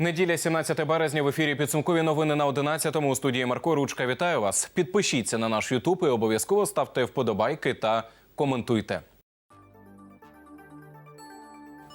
Неділя, 17 березня в ефірі підсумкові новини на 11-му. У студії Марко Ручка. Вітаю вас. Підпишіться на наш Ютуб і обов'язково ставте вподобайки та коментуйте.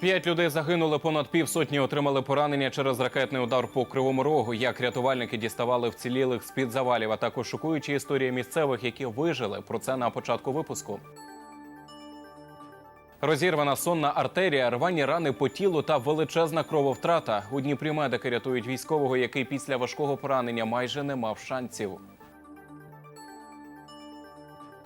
П'ять людей загинули, понад півсотні отримали поранення через ракетний удар по кривому рогу. Як рятувальники діставали вцілілих з під завалів, а також шокуючі історії місцевих, які вижили. Про це на початку випуску. Розірвана сонна артерія, рвані рани по тілу та величезна крововтрата. У Дніпрі медики рятують військового, який після важкого поранення майже не мав шансів.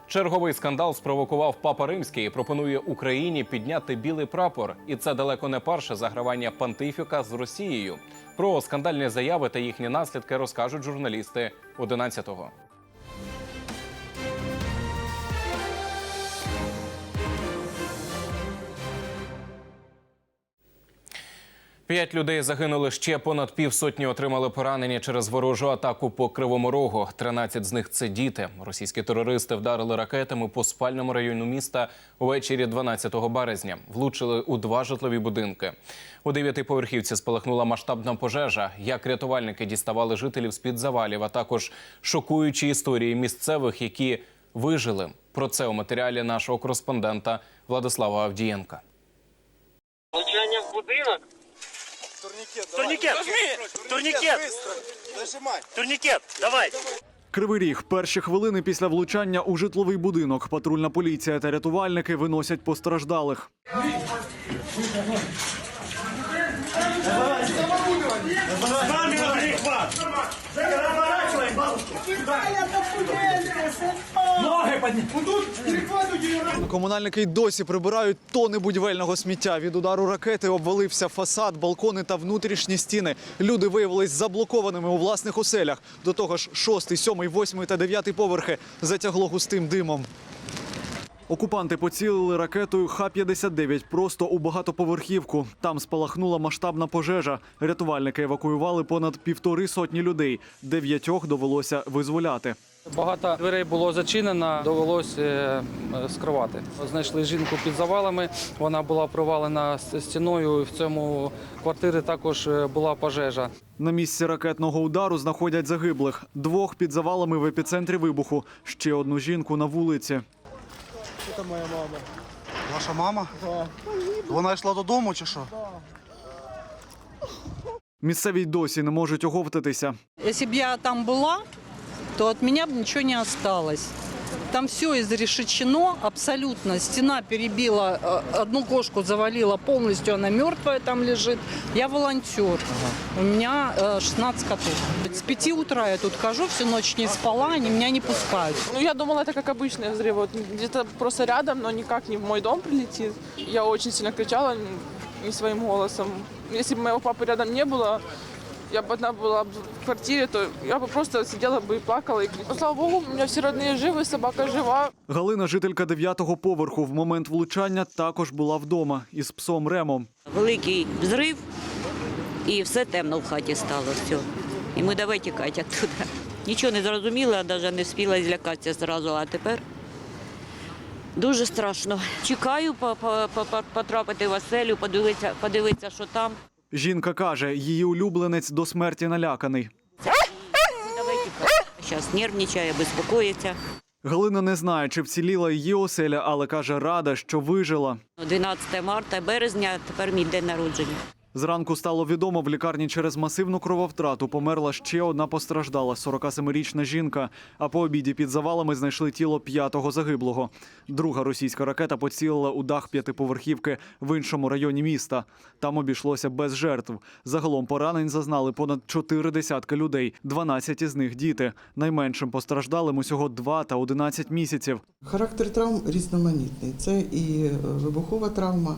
Черговий скандал спровокував Папа Римський. Пропонує Україні підняти білий прапор. І це далеко не перше загравання пантифіка з Росією. Про скандальні заяви та їхні наслідки розкажуть журналісти 11-го. П'ять людей загинули ще понад півсотні отримали поранення через ворожу атаку по кривому рогу. 13 з них це діти. Російські терористи вдарили ракетами по спальному району міста увечері 12 березня. Влучили у два житлові будинки. У дев'ятиповерхівці спалахнула масштабна пожежа. Як рятувальники діставали жителів з під завалів, а також шокуючі історії місцевих, які вижили. Про це у матеріалі нашого кореспондента Владислава Авдієнка. Влучання в будинок. Турникет! Турникет! Турникет! Давай! Кривий ріг. Перші хвилини після влучання у житловий будинок. Патрульна поліція та рятувальники виносять постраждалих. С вами Ноги подними! Комунальники й досі прибирають тони будівельного сміття. Від удару ракети обвалився фасад, балкони та внутрішні стіни. Люди виявились заблокованими у власних оселях. До того ж, шостий, сьомий, восьмий та дев'ятий поверхи затягло густим димом. Окупанти поцілили ракетою Х-59 просто у багатоповерхівку. Там спалахнула масштабна пожежа. Рятувальники евакуювали понад півтори сотні людей. Дев'ятьох довелося визволяти. Багато дверей було зачинено, довелося е, скривати. Знайшли жінку під завалами. Вона була провалена стіною. В цьому квартирі також е, була пожежа. На місці ракетного удару знаходять загиблих. Двох під завалами в епіцентрі вибуху. Ще одну жінку на вулиці. Це моя мама. Ваша мама? Так. Вона йшла додому чи що? Місцеві й досі не можуть оговтатися. Если бы я там была, то от меня бы ничего не осталось. Там все изрешечено абсолютно. Стена перебила, э, одну кошку завалила полностью, она мертвая там лежит. Я волонтер. У меня э, 16 котов. С 5 утра я тут хожу, всю ночь не спала, они меня не пускают. Ну, я думала, это как обычный взрыв. Вот где-то просто рядом, но никак не в мой дом прилетит. Я очень сильно кричала не своим голосом. Если бы моего папы рядом не было, я бы одна была б в квартире, то я бы просто сидела бы и плакала. И... кричала. Слава богу, у меня все родные живы, собака жива. Галина, жителька дев'ятого поверху, в момент влучання також була вдома із псом Ремом. великий взрив, і все темно в хаті стало. Все. І ми давай тікати оттуда. Нічого не зрозуміла, навіть не спіла злякатися зразу, а тепер дуже страшно. Чекаю по- по- по- по- потрапити в оселю, подивитися, подивитися, що там. Жінка каже, її улюбленець до смерті наляканий. Зараз нервничає, безпокоїться. Галина не знає, чи вціліла її оселя, але каже, рада, що вижила. 12 марта, березня, тепер мій день народження. Зранку стало відомо, в лікарні через масивну крововтрату померла ще одна постраждала 47-річна жінка. А по обіді під завалами знайшли тіло п'ятого загиблого. Друга російська ракета поцілила у дах п'ятиповерхівки в іншому районі міста. Там обійшлося без жертв. Загалом поранень зазнали понад чотири десятки людей. 12 із них діти. Найменшим постраждалим усього 2 та 11 місяців. Характер травм різноманітний. Це і е, вибухова травма,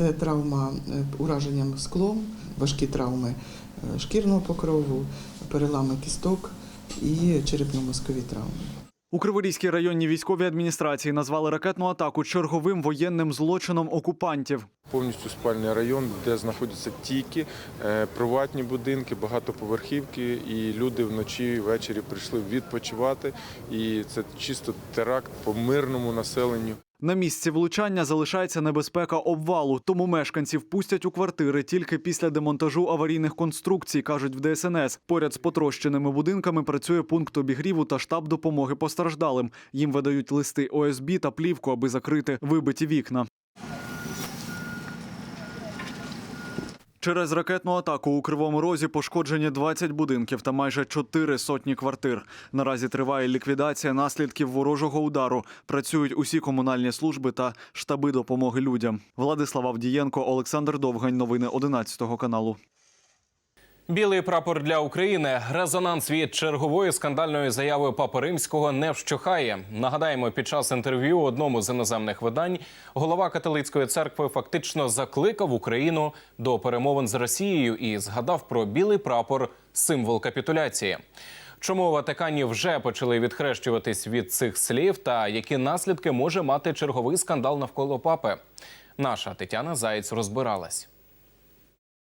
це травма е, ураженням склом, важкі травми е, шкірного покрову, перелами кісток і черепно-мозкові травми. У Криворізькій районній військовій адміністрації назвали ракетну атаку черговим воєнним злочином окупантів. Повністю спальний район, де знаходяться тільки е, приватні будинки, багатоповерхівки, і люди вночі і ввечері прийшли відпочивати. І це чисто теракт по мирному населенню. На місці влучання залишається небезпека обвалу, тому мешканців пустять у квартири тільки після демонтажу аварійних конструкцій, кажуть в ДСНС. Поряд з потрощеними будинками працює пункт обігріву та штаб допомоги постраждалим. Їм видають листи ОСБ та плівку, аби закрити вибиті вікна. Через ракетну атаку у Кривому Розі пошкоджені 20 будинків та майже 4 сотні квартир. Наразі триває ліквідація наслідків ворожого удару. Працюють усі комунальні служби та штаби допомоги людям. Владислав Авдієнко, Олександр Довгань. Новини 11 каналу. Білий прапор для України. Резонанс від чергової скандальної заяви Папи Римського не вщухає. Нагадаємо, під час інтерв'ю одному з іноземних видань голова католицької церкви фактично закликав Україну до перемовин з Росією і згадав про білий прапор символ капітуляції. Чому Ватикані вже почали відхрещуватись від цих слів, та які наслідки може мати черговий скандал навколо папи? Наша Тетяна Заєць розбиралась.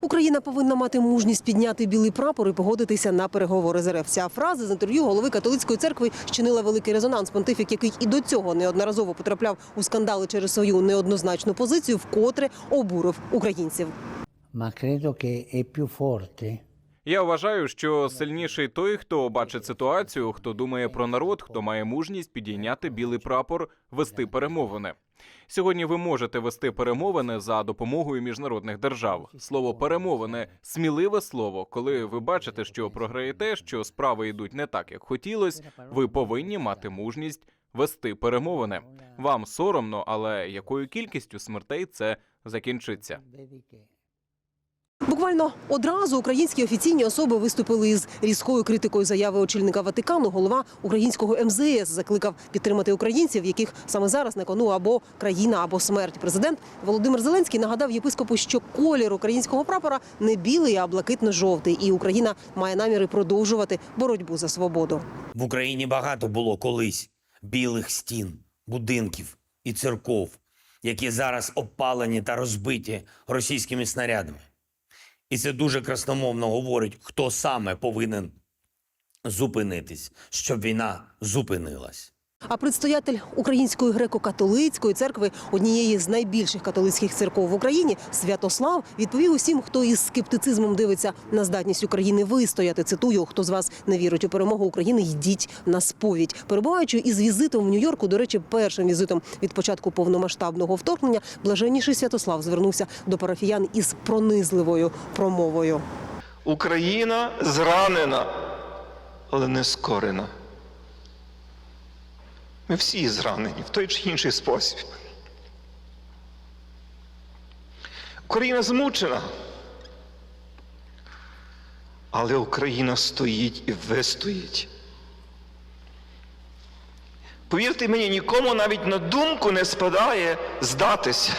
Україна повинна мати мужність підняти білий прапор і погодитися на переговори з РФ. Ця фраза з інтерв'ю голови католицької церкви щинила великий резонанс. Понтифік, який і до цього неодноразово потрапляв у скандали через свою неоднозначну позицію, вкотре обурив українців. Forte Я вважаю, що сильніший той, хто бачить ситуацію, хто думає про народ, хто має мужність підійняти білий прапор, вести перемовини. Сьогодні ви можете вести перемовини за допомогою міжнародних держав. Слово перемовини сміливе слово. Коли ви бачите, що програєте, що справи йдуть не так, як хотілось, ви повинні мати мужність вести перемовини. Вам соромно, але якою кількістю смертей це закінчиться? Буквально одразу українські офіційні особи виступили із різкою критикою заяви очільника Ватикану. Голова українського МЗС закликав підтримати українців, яких саме зараз на кону або країна, або смерть. Президент Володимир Зеленський нагадав єпископу, що колір українського прапора не білий, а блакитно-жовтий, і Україна має наміри продовжувати боротьбу за свободу. в Україні багато було колись білих стін, будинків і церков, які зараз обпалені та розбиті російськими снарядами. І це дуже красномовно говорить, хто саме повинен зупинитись, щоб війна зупинилась. А предстоятель Української греко-католицької церкви, однієї з найбільших католицьких церков в Україні, Святослав, відповів усім, хто із скептицизмом дивиться на здатність України вистояти. Цитую, хто з вас не вірить у перемогу України, йдіть на сповідь. Перебуваючи із візитом в Нью-Йорку, до речі, першим візитом від початку повномасштабного вторгнення, блаженніший Святослав звернувся до парафіян із пронизливою промовою. Україна зранена, але не скорена. Ми всі зранені в той чи інший спосіб. Україна змучена. Але Україна стоїть і вистоїть. Повірте мені, нікому навіть на думку не спадає здатися.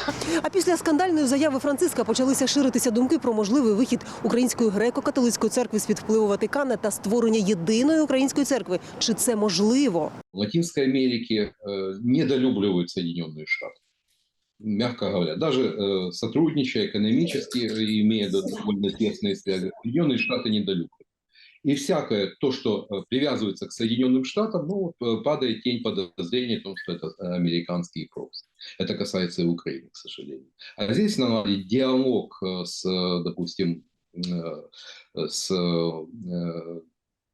А після скандальної заяви Франциска почалися ширитися думки про можливий вихід української греко-католицької церкви з під впливу Ватикана та створення єдиної української церкви. Чи це можливо? В Латинской Америке э, недолюбливают Соединенные Штаты. Мягко говоря, даже э, сотрудничая экономически, э, имея до- довольно тесные связи, Соединенные Штаты недолюбливают. И всякое то, что э, привязывается к Соединенным Штатам, ну, э, падает тень подозрения о том, что это э, американский профиль. Это касается и Украины, к сожалению. А здесь наладить диалог с, допустим, с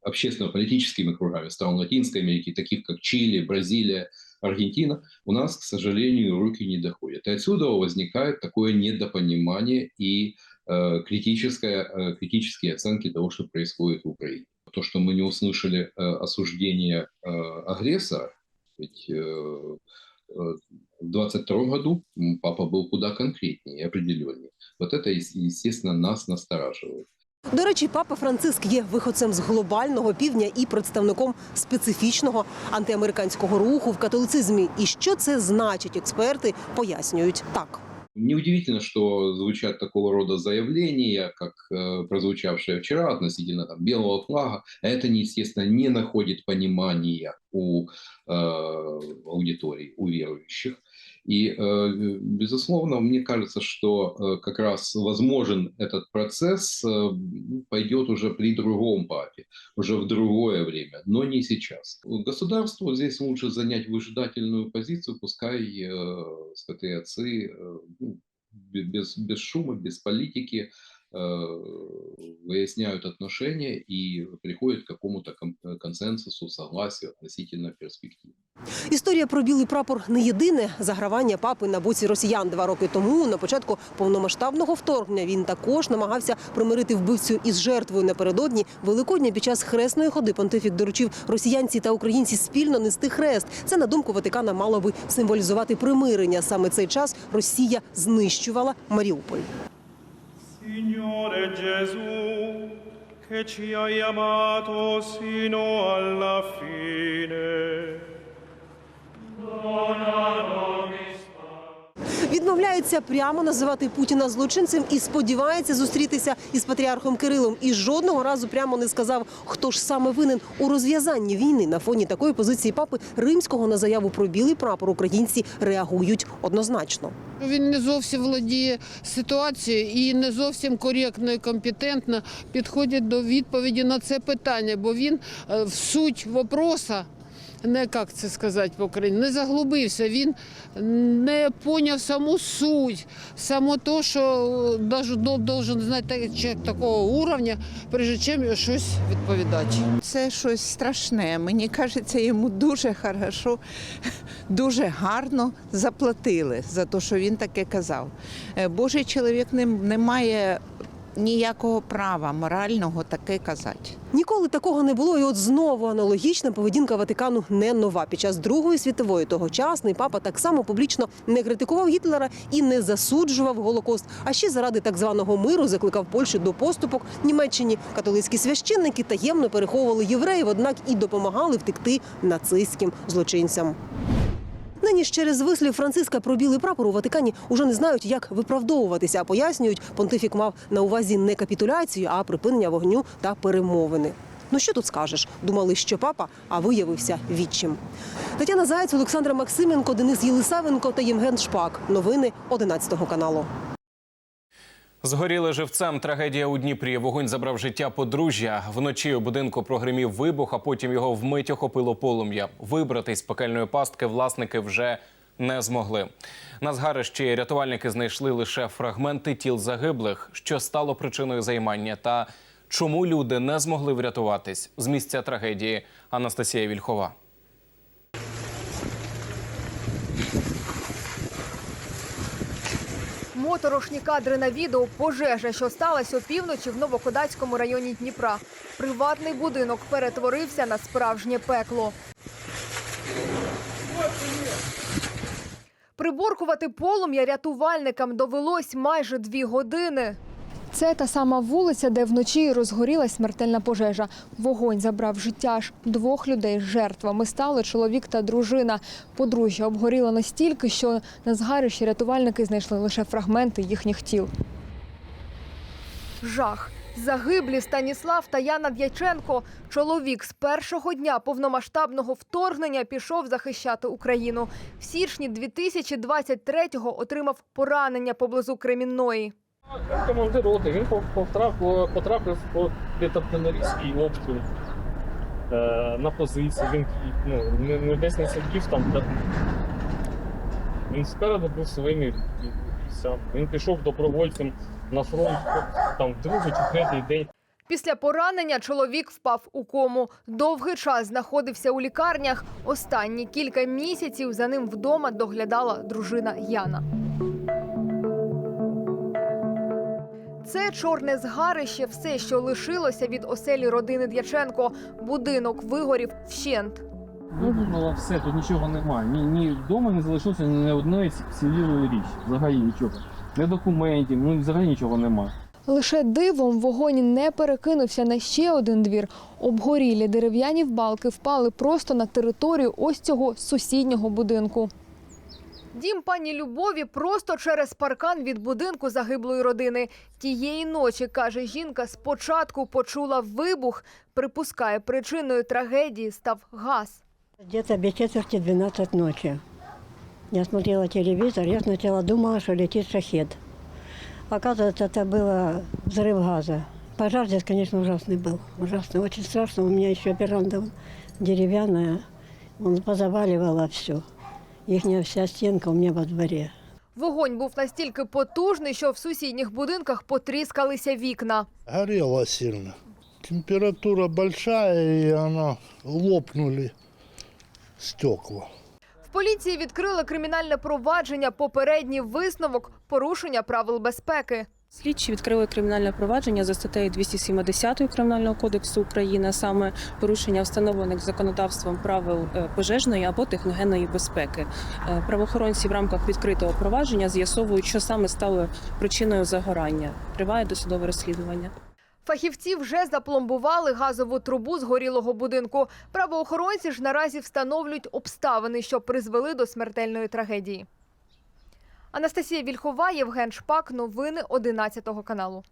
общественно-политическими кругами стран Латинской Америки, таких как Чили, Бразилия, Аргентина, у нас, к сожалению, руки не доходят. И отсюда возникает такое недопонимание и э, критическое, э, критические оценки того, что происходит в Украине. То, что мы не услышали э, осуждение э, агрессора, ведь э, э, в 22 году м, папа был куда конкретнее и определеннее. Вот это, ес- естественно, нас настораживает. До речі, папа Франциск є виходцем з глобального півдня і представником специфічного антиамериканського руху в католицизмі. І що це значить, експерти пояснюють так. Неудивительно, что звучат такого рода заявления, как э, прозвучавшее вчера относительно там, белого флага. Это, естественно, не находит понимания у э, аудитории, у верующих. И, э, безусловно, мне кажется, что э, как раз возможен этот процесс э, пойдет уже при другом папе, уже в другое время, но не сейчас. Государству здесь лучше занять выжидательную позицию, пускай э, святые отцы э, ну, бе- без, без шума, без политики выясняют отношения и приходят к какому-то кон- консенсусу, согласию относительно перспектив. Історія про білий прапор не єдине загравання папи на боці росіян два роки тому. На початку повномасштабного вторгнення він також намагався примирити вбивцю із жертвою напередодні Великодня під час хресної ходи. Понтифік доручив росіянці та українці спільно нести хрест. Це на думку Ватикана мало би символізувати примирення. Саме цей час Росія знищувала Маріуполь. Signore Gesù, che ci hai amato sino alla fine. Dona nobis Відмовляється прямо називати Путіна злочинцем і сподівається зустрітися із патріархом Кирилом. І жодного разу прямо не сказав, хто ж саме винен у розв'язанні війни. На фоні такої позиції папи римського на заяву про білий прапор українці реагують однозначно. Він не зовсім володіє ситуацією і не зовсім коректно і компетентно підходить до відповіді на це питання, бо він е, в суть вопроса. Не як це сказати по Україні, не заглубився. Він не поняв саму суть, само то, що даже должен знати чоловік такого уровня, прежде чим щось відповідати. Це щось страшне. Мені кажеться, йому дуже хорошо, дуже гарно заплатили за те, що він таке казав. Е, Божий чоловік не має ніякого права морального таке казати. Ніколи такого не було, і от знову аналогічна поведінка Ватикану не нова. Під час Другої світової тогочасний папа так само публічно не критикував Гітлера і не засуджував Голокост. А ще заради так званого миру закликав Польщу до поступок Німеччині. Католицькі священники таємно переховували євреїв, однак і допомагали втекти нацистським злочинцям. Нині ж через вислів Франциска про білий прапор у Ватикані уже не знають, як виправдовуватися. А пояснюють, понтифік мав на увазі не капітуляцію, а припинення вогню та перемовини. Ну що тут скажеш? Думали, що папа, а виявився відчим. Тетяна Заєць, Олександра Максименко, Денис Єлисавенко та Євген Шпак. Новини 11 каналу. Згоріли живцем. Трагедія у Дніпрі. Вогонь забрав життя подружжя. Вночі у будинку прогримів вибух, а потім його вмить охопило полум'я. Вибратись з пекельної пастки власники вже не змогли. На згарищі рятувальники знайшли лише фрагменти тіл загиблих, що стало причиною займання. Та чому люди не змогли врятуватись з місця трагедії? Анастасія Вільхова. Моторошні кадри на відео пожежа, що сталася опівночі в Новокодацькому районі Дніпра. Приватний будинок перетворився на справжнє пекло. Приборкувати полум'я рятувальникам довелось майже дві години. Це та сама вулиця, де вночі розгорілась смертельна пожежа. Вогонь забрав життя аж двох людей. Жертвами стали чоловік та дружина. Подружжя обгоріло настільки, що на згарищі рятувальники знайшли лише фрагменти їхніх тіл. Жах. Загиблі Станіслав та Яна Дяченко. Чоловік з першого дня повномасштабного вторгнення пішов захищати Україну. В січні 2023-го отримав поранення поблизу Кремінної. Командир роти, він потрапив, під артилерійський обстріл е, на позиції. Він ну, не, десь не сидів там. Де... Він спереду був своїми бійцями. Він пішов добровольцем на фронт там другий чи третій день. Після поранення чоловік впав у кому. Довгий час знаходився у лікарнях. Останні кілька місяців за ним вдома доглядала дружина Яна. Це чорне згарище, все, що лишилося від оселі родини Дяченко. Будинок вигорів вщент. Ну, все, тут нічого немає. Ні, ні вдома не залишилося ні одної цілілої річ. Взагалі нічого. Не документів, ну взагалі нічого немає. Лише дивом вогонь не перекинувся на ще один двір. Обгорілі дерев'яні балки впали просто на територію ось цього сусіднього будинку. Дім пані Любові просто через паркан від будинку загиблої родини. Тієї ночі, каже жінка, спочатку почула вибух. Припускає, причиною трагедії став газ. Где-то без четверти 12 ночи. Я смотрела телевизор, я сначала думала, что летит шахет. Оказывается, это был взрыв газа. Пожар здесь, конечно, ужасный был. Ужасный, очень страшно. У меня еще веранда деревянная. Он позаваливало все. Ихняя вся стінка у мене во дворі. Вогонь був настільки потужний, що в сусідніх будинках потріскалися вікна. Горіло сильно. Температура большая, і вона лопнули стекла. В поліції відкрили кримінальне провадження. Попередній висновок порушення правил безпеки. Слідчі відкрили кримінальне провадження за статтею 270 Кримінального кодексу України, саме порушення встановлених законодавством правил е, пожежної або техногенної безпеки. Е, Правоохоронці в рамках відкритого провадження з'ясовують, що саме стало причиною загорання. Триває досудове розслідування. Фахівці вже запломбували газову трубу згорілого будинку. Правоохоронці ж наразі встановлюють обставини, що призвели до смертельної трагедії. Анастасія Вільхова, Євген Шпак. Новини 11 каналу.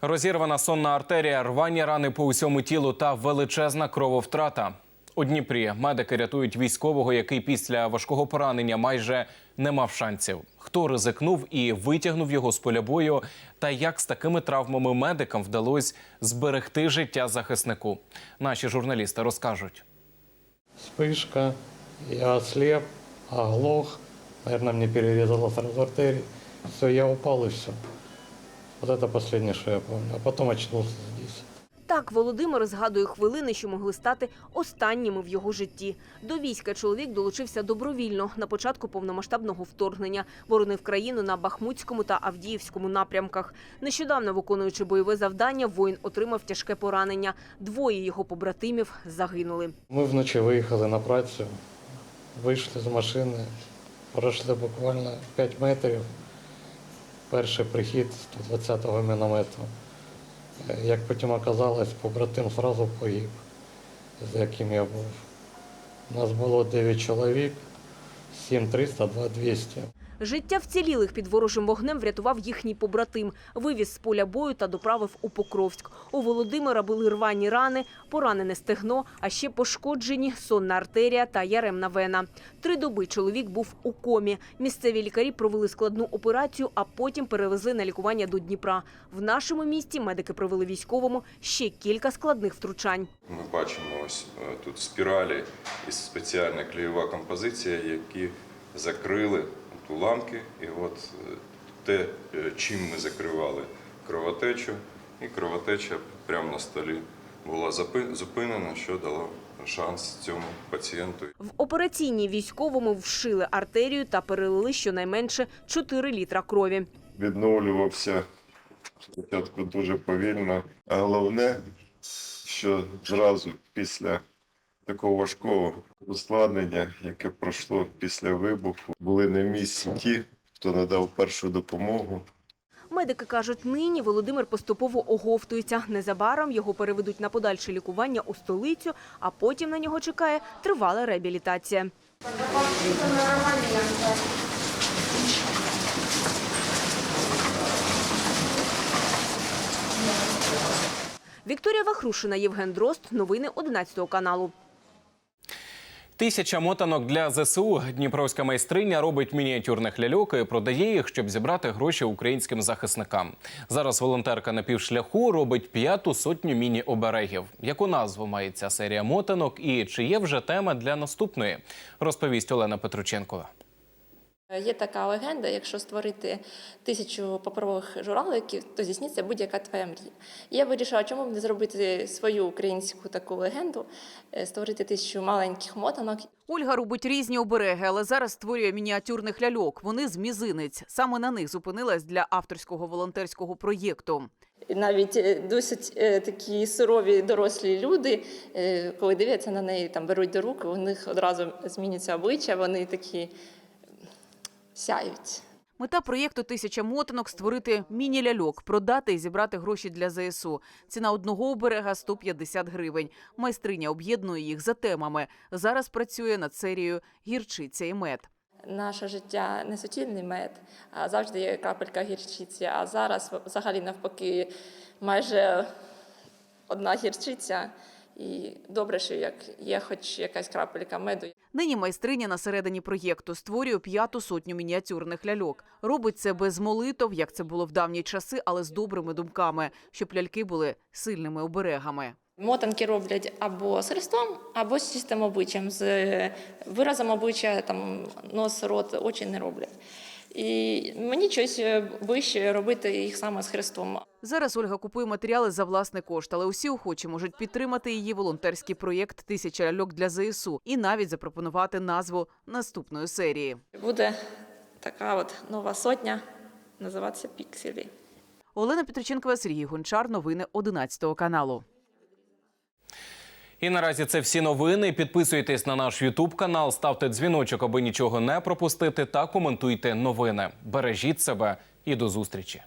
Розірвана сонна артерія, рвані рани по усьому тілу та величезна крововтрата. У Дніпрі медики рятують військового, який після важкого поранення майже не мав шансів. Хто ризикнув і витягнув його з поля бою, та як з такими травмами медикам вдалося зберегти життя захиснику. Наші журналісти розкажуть. Вспышка, я ослеп, оглох, наверное, мне перерезало сразу артерии. Все, я упал и все. Вот это последнее, что я помню. А потом очнулся здесь. Так Володимир згадує хвилини, що могли стати останніми в його житті. До війська чоловік долучився добровільно на початку повномасштабного вторгнення. Боронив країну на Бахмутському та Авдіївському напрямках. Нещодавно, виконуючи бойове завдання, воїн отримав тяжке поранення. Двоє його побратимів загинули. Ми вночі виїхали на працю, вийшли з машини, пройшли буквально 5 метрів. Перший прихід 120-го міномету. Як потім оказалось, побратим одразу погиб, з яким я був. У Нас було 9 чоловік, 7 300, 2 200. Життя вцілілих під ворожим вогнем врятував їхній побратим. Вивіз з поля бою та доправив у Покровськ. У Володимира були рвані рани, поранене стегно, а ще пошкоджені сонна артерія та яремна вена. Три доби чоловік був у комі. Місцеві лікарі провели складну операцію, а потім перевезли на лікування до Дніпра. В нашому місті медики провели військовому ще кілька складних втручань. Ми бачимо ось е, тут спіралі і спеціальна клеєва композиція, які закрили уламки. І от е, те, е, чим ми закривали кровотечу, і кровотеча прямо на столі була зупинена, що дало шанс цьому пацієнту. В операційній військовому вшили артерію та перелили щонайменше 4 літра крові. Відновлювався спочатку дуже повільно, а головне, що зразу після такого важкого ускладнення, яке пройшло після вибуху, були на місці ті, хто надав першу допомогу. Медики кажуть, нині Володимир поступово оговтується. Незабаром його переведуть на подальше лікування у столицю, а потім на нього чекає тривала реабілітація. Вікторія Вахрушина, Євген Дрозд. Новини 11 каналу. Тисяча мотанок для ЗСУ. Дніпровська майстриня робить мініатюрних ляльок і продає їх, щоб зібрати гроші українським захисникам. Зараз волонтерка на півшляху робить п'яту сотню міні-оберегів. Яку назву має ця серія мотанок і чи є вже тема для наступної? Розповість Олена Петрученкова. Є така легенда: якщо створити тисячу паперових журналиків, то здійсниться будь-яка твоя мрія. І я вирішила, чому б не зробити свою українську таку легенду, е, створити тисячу маленьких мотанок. Ольга робить різні обереги, але зараз створює мініатюрних ляльок. Вони з мізинець. Саме на них зупинилась для авторського волонтерського проєкту. Навіть е, досить е, такі сурові дорослі люди, е, коли дивляться на неї, там беруть до рук, у них одразу змінюється обличчя, вони такі сяють. Мета проєкту Тисяча мотанок створити міні-ляльок, продати і зібрати гроші для ЗСУ. Ціна одного оберега 150 гривень. Майстриня об'єднує їх за темами. Зараз працює над серією гірчиця і мед. Наше життя не суцільний мед, а завжди є крапелька гірчиці. А зараз взагалі навпаки майже одна гірчиця. І добре, що як є хоч якась крапелька меду. Нині майстриня на середині проєкту створює п'яту сотню мініатюрних ляльок. Робить це без молитов, як це було в давні часи, але з добрими думками, щоб ляльки були сильними оберегами. Мотанки роблять або з хрестом, або з чистим обличчям, з виразом обличчя, там нос, рот, очі не роблять. І мені щось ближче робити їх саме з хрестом. Зараз Ольга купує матеріали за власний кошт, але усі охочі можуть підтримати її волонтерський проєкт Тисяча ляльок для ЗСУ і навіть запропонувати назву наступної серії. Буде така от нова сотня, називатися Пікселі. Олена Петриченкова, Сергій Гончар. Новини 11 каналу. І наразі це всі новини. Підписуйтесь на наш Ютуб канал, ставте дзвіночок, аби нічого не пропустити, та коментуйте новини. Бережіть себе і до зустрічі.